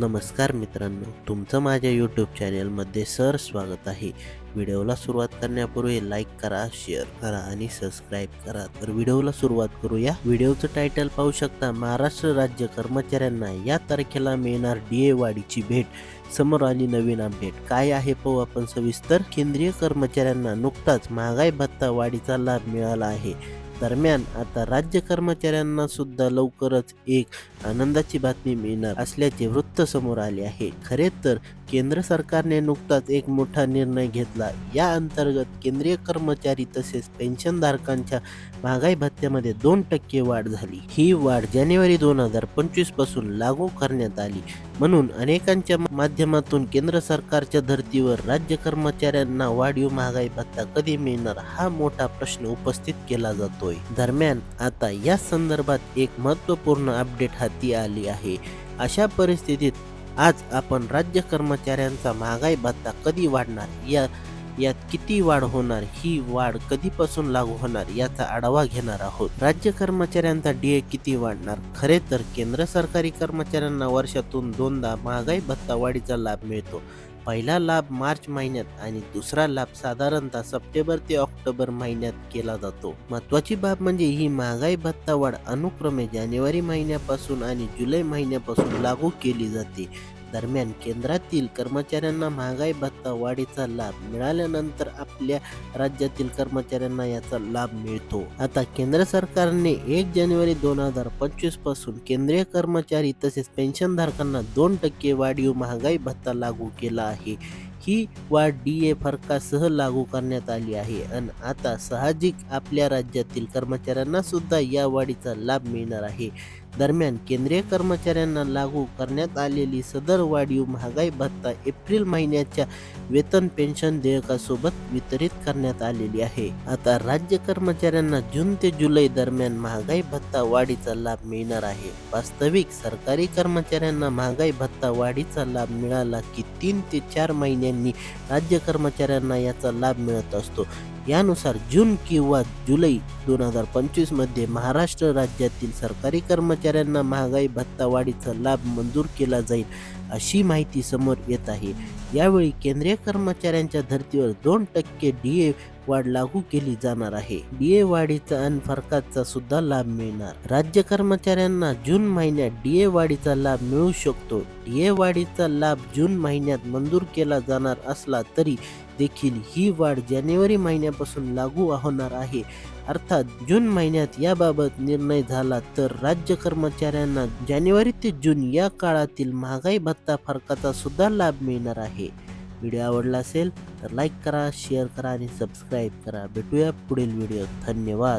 नमस्कार मित्रांनो तुमचं माझ्या यूट्यूब चॅनलमध्ये सर स्वागत आहे. व्हिडिओला सुरुवात करण्यापूर्वी लाईक करा शेअर करा आणि सबस्क्राईब करा. तर व्हिडिओला सुरुवात करूया. व्हिडिओचं टायटल पाहू शकता महाराष्ट्र राज्य कर्मचाऱ्यांना या तारखेला मिळणार डी ए वाढीची भेट. समोर आली नवीन अपडेट काय आहे पाहू आपण सविस्तर. केंद्रीय कर्मचाऱ्यांना नुकताच महागाई भत्ता वाढीचा लाभ मिळाला आहे. दरम्यान आता राज्य कर्मचाऱ्यांना सुद्धा लवकरच एक आनंदाची बातमी मिळणार असल्याचे वृत्त समोर आले आहे. खरे तर केंद्र सरकारने नुकताच एक मोठा निर्णय घेतला. या अंतर्गत केंद्रीय कर्मचारी तसेच पेन्शनधारकांच्या महागाई भत्त्यामध्ये दोन टक्के वाढ झाली. ही वाढ जानेवारी दोन हजार पंचवीसपासून लागू करण्यात आली. म्हणून अनेकांच्या माध्यमातून केंद्र सरकारच्या धर्तीवर राज्य कर्मचाऱ्यांना वाढीव महागाई भत्ता कधी मिळणार हा मोठा प्रश्न उपस्थित केला होय दरम्यान आता या संदर्भात एक महत्त्वपूर्ण अपडेट हाती आली आहे. अशा परिस्थितीत आज आपण राज्य कर्मचाऱ्यांचा महागाई भत्ता कधी वाढणार? या यात किती वाढ होणार? ही वाढ कधीपासून लागू होणार? याचा आढावा घेणार आहोत. राज्य कर्मचाऱ्यांचा डीए किती वाढणार? खरे तर केंद्र सरकारी कर्मचाऱ्यांना वर्षातून दोनदा महागाई भत्ता वाढीचा लाभ मिळतो. पहिला लाभ मार्च महिन्यात आणि दुसरा लाभ साधारणतः सप्टेंबर ते ऑक्टोबर महिन्यात केला जातो. महत्वाची बाब म्हणजे ही महागाई भत्ता वाढ अनुक्रमे जानेवारी महिन्यापासून आणि जुलै महिन्यापासून लागू केली जाते. दरम्यान केंद्रातील कर्मचाऱ्यांना महागाई भत्ता वाढीचा लाभ मिळाल्यानंतर आपल्या राज्यातील कर्मचाऱ्यांना याचा लाभ मिळतो. आता केंद्र सरकारने एक जानेवारी दोन हजार पंचवीसपासून केंद्रीय कर्मचारी तसेच पेन्शनधारकांना दोन टक्के वाढीव महागाई भत्ता लागू केला आहे. ही वाढ डी ए फरकासह लागू करण्यात आली आहे. आणि आता साहजिक आपल्या राज्यातील कर्मचाऱ्यांना सुद्धा या वाढीचा लाभ मिळणार आहे. दरम्यान केंद्रीय कर्मचाऱ्यांना लागू करण्यात आलेली सदर वाढीव महागाई भत्ता एप्रिल महिन्याच्या वेतन पेन्शन देयकासोबत वितरित करण्यात आलेली आहे. आता राज्य कर्मचाऱ्यांना जून ते जुलै दरम्यान महागाई भत्ता वाढीचा लाभ मिळणार आहे. वास्तविक सरकारी कर्मचाऱ्यांना महागाई भत्ता वाढीचा लाभ मिळाला की तीन ते चार यांनी राज्य कर्मचाऱ्यांना याचा लाभ मिळत असतो. यानुसार जून किंवा जुलै दोन हजार पंचवीसमध्ये महाराष्ट्र राज्यातील सरकारी कर्मचाऱ्यांना महागाई भत्ता वाढीचा लाभ मंजूर केला जाईल अशी माहिती समोर येत आहे. यावेळी केंद्रीय कर्मचाऱ्यांच्या धर्तीवर दोन टक्के डी ए वाढ लागू केली जाणार आहे. डी ए वाढीचा आणि फरकाचा सुद्धा लाभ मिळणार. राज्य कर्मचाऱ्यांना जून महिन्यात डी ए वाढीचा लाभ मिळू शकतो. डी ए वाढीचा लाभ जून महिन्यात मंजूर केला जाणार असला तरी देखील ही वाढ जानेवारी महिन्यापासून लागू होणार आहे. अर्थात जून महिन्यात याबाबत निर्णय झाला तर राज्य कर्मचाऱ्यांना जानेवारी ते जून या काळातील महागाई भत्ता फरकाचा सुद्धा लाभ मिळणार आहे. व्हिडिओ आवडला असेल तर लाईक करा शेअर करा आणि सबस्क्राईब करा. भेटूया पुढील व्हिडिओ धन्यवाद.